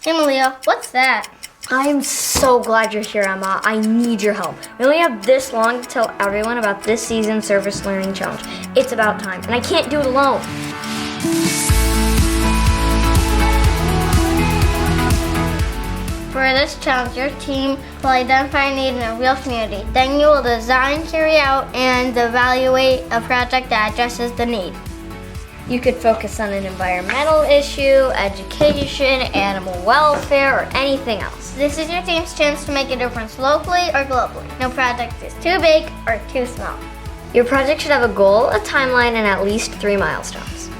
Hey Malia, what's that? I'm so glad you're here, Emma. I need your help. We only have this long to tell everyone about this season's Service Learning Challenge. It's about time, and I can't do it alone. For this challenge, your team will identify a need in a real community. Then you will design, carry out, and evaluate a project that addresses the need. You could focus on an environmental issue, education, animal welfare, or anything else. This is your team's chance to make a difference locally or globally. No project is too big or too small. Your project should have a goal, a timeline, and at least three milestones.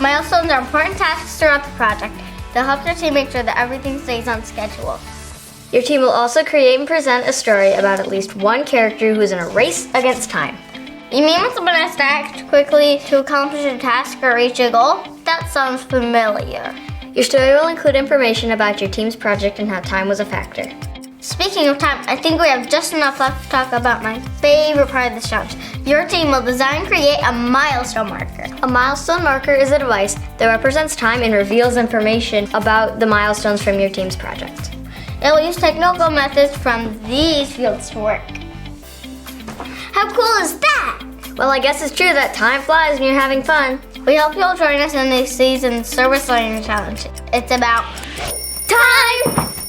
Milestones are important tasks throughout the project. They'll help your team make sure that everything stays on schedule. Your team will also create and present a story about at least one character who is in a race against time. You mean when someone has to act quickly to accomplish a task or reach a goal? That sounds familiar. Your story will include information about your team's project and how time was a factor. Speaking of time, I think we have just enough left to talk about my favorite part of this challenge. Your team will design and create a milestone marker. A milestone marker is a device that represents time and reveals information about the milestones from your team's project. It will use technical methods from these fields to work. How cool is that? Well, I guess it's true that time flies when you're having fun. We hope you'll join us in this season's Service Learning Challenge. It's about Time!